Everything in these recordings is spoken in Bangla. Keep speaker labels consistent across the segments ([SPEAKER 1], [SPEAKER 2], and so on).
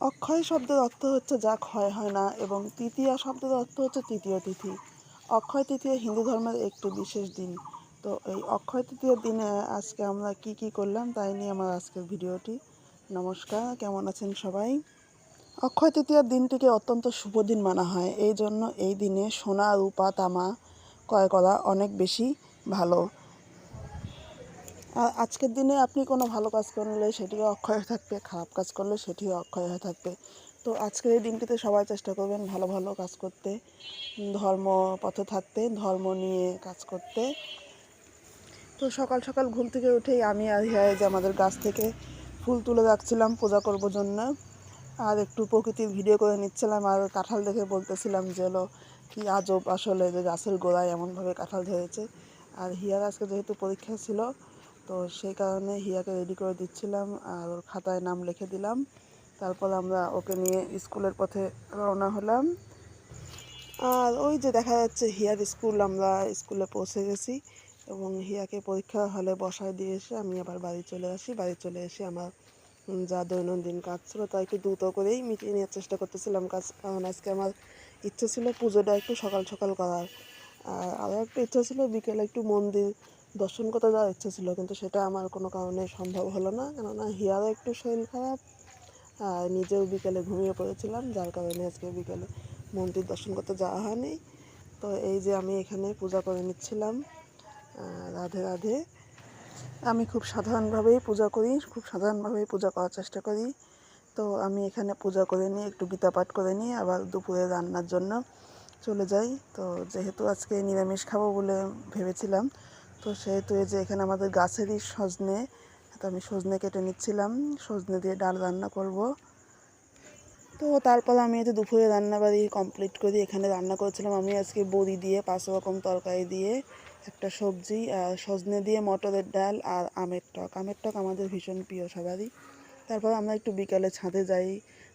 [SPEAKER 1] অক্ষয় শব্দের অর্থ হচ্ছে যা ক্ষয় হয় না এবং তৃতীয়া শব্দের অর্থ হচ্ছে তৃতীয় তিথি। অক্ষয় তৃতীয়া হিন্দু ধর্মের একটি বিশেষ দিন। তো এই অক্ষয় তৃতীয় দিনে আজকে আমরা কি কি করলাম তাই নিয়ে আমার আজকের ভিডিওটি। নমস্কার, কেমন আছেন সবাই? অক্ষয় তৃতীয়ার দিনটিকে অত্যন্ত শুভ দিন মানা হয়। এই জন্য এই দিনে সোনা, রূপা, তামা ক্রয় করা অনেক বেশি ভালো। আজকের দিনে আপনি কোনো ভালো কাজ করলে সেটিও অক্ষয় হয়ে থাকবে, খারাপ কাজ করলে সেটিও অক্ষয় হয়ে থাকবে। তো আজকের এই দিনটিতে সবাই চেষ্টা করবেন ভালো ভালো কাজ করতে, ধর্ম পথে থাকতে, ধর্ম নিয়ে কাজ করতে। তো সকাল সকাল ঘুম থেকে উঠেই আমি আর হিয়ায় যে আমাদের গাছ থেকে ফুল তুলে রাখছিলাম পূজা করব জন্য। আর একটু প্রকৃতির ভিডিও করে নিচ্ছিলাম আর কাঁঠাল দেখে বলতেছিলাম যে হলো কি আজব আসলে যে গাছের গোড়ায় এমনভাবে কাঁঠাল ধরেছে। আর হিয়ার আজকে যেহেতু পরীক্ষা ছিল তো সেই কারণে হিয়াকে রেডি করে দিচ্ছিলাম আর ওর খাতায় নাম লিখে দিলাম। তারপর আমরা ওকে নিয়ে স্কুলের পথে রওনা হলাম। আর ওই যে দেখা যাচ্ছে হিয়ার স্কুল, আমরা স্কুলে পৌঁছে গেছি এবং হিয়াকে পরীক্ষা হলে বসায় দিয়ে এসে আমি আবার বাড়ি চলে আসি। বাড়ি চলে এসে আমার যা দৈনন্দিন কাজ ছিল তা একটু দ্রুত করেই মিটিয়ে নেওয়ার চেষ্টা করতেছিলাম কাজ, কারণ আজকে আমার ইচ্ছে ছিল পুজোটা একটু সকাল সকাল করার। আর আরও একটা ইচ্ছা ছিল বিকেলে একটু মন্দির দর্শন করতে যাওয়ার ইচ্ছে ছিল, কিন্তু সেটা আমার কোনো কারণে সম্ভব হলো না। কেননা হিয়ারও একটু শরীর খারাপ, আর নিজেও বিকেলে ঘুমিয়ে পড়েছিলাম, যার কারণে আজকে বিকেলে মন্দির দর্শন করতে যাওয়া হয়নি। তো এই যে আমি এখানে পূজা করে নিচ্ছিলাম রাধে রাধে। আমি খুব সাধারণভাবেই পূজা করি, খুব সাধারণভাবেই পূজা করার চেষ্টা করি। তো আমি এখানে পূজা করে নিয়ে একটু গীতা পাঠ করে নিয়ে আবার দুপুরে রান্নার জন্য চলে যাই। তো যেহেতু আজকে নিরামিষ খাব বলে ভেবেছিলাম তো সেহেতু এই যে এখানে আমাদের গাছেরই সজনে, তো আমি সজনে কেটে নিচ্ছিলাম। সজনে দিয়ে ডাল রান্না করব। তো তারপর আমি এই যে দুপুরে রান্নাবাড়ি কমপ্লিট করি এখানে রান্না করেছিলাম। আমি আজকে বড়ি দিয়ে, পাঁচ রকম তরকারি দিয়ে, একটা সবজি, আর সজনে দিয়ে মটরের ডাল আর আমের টক। আমের টক আমাদের ভীষণ প্রিয় সবারই। তারপর আমরা একটু বিকালে ছাদে যাই।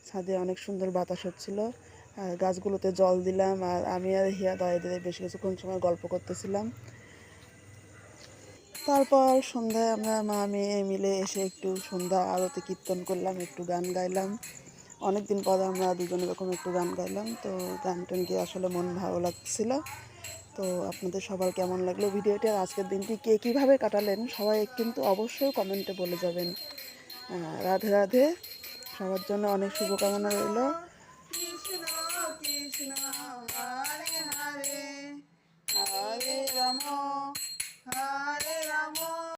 [SPEAKER 1] ছাদে অনেক সুন্দর বাতাস হচ্ছিল। আর গাছগুলোতে জল দিলাম। আর আমি আর হিয়া দাঁড়িয়ে বেশ কিছুক্ষণ সময় গল্প করতেছিলাম। তারপর সন্ধ্যায় আমরা মা, মেয়ে মিলে এসে একটু সন্ধ্যা আরতি কীর্তন করলাম, একটু গান গাইলাম। অনেক দিন পরে আমরা দুজন এরকম একটু গান গাইলাম। তো গান টান গিয়ে আসলে মন ভালো লাগছিল। তো আপনাদের সবার কেমন লাগল ভিডিওটি আর আজকের দিনটি কে কীভাবে কাটালেন সবাই কিন্তু অবশ্যই কমেন্টে বলে যাবেন। রাধে রাধে। সবার জন্য অনেক শুভকামনা রইল।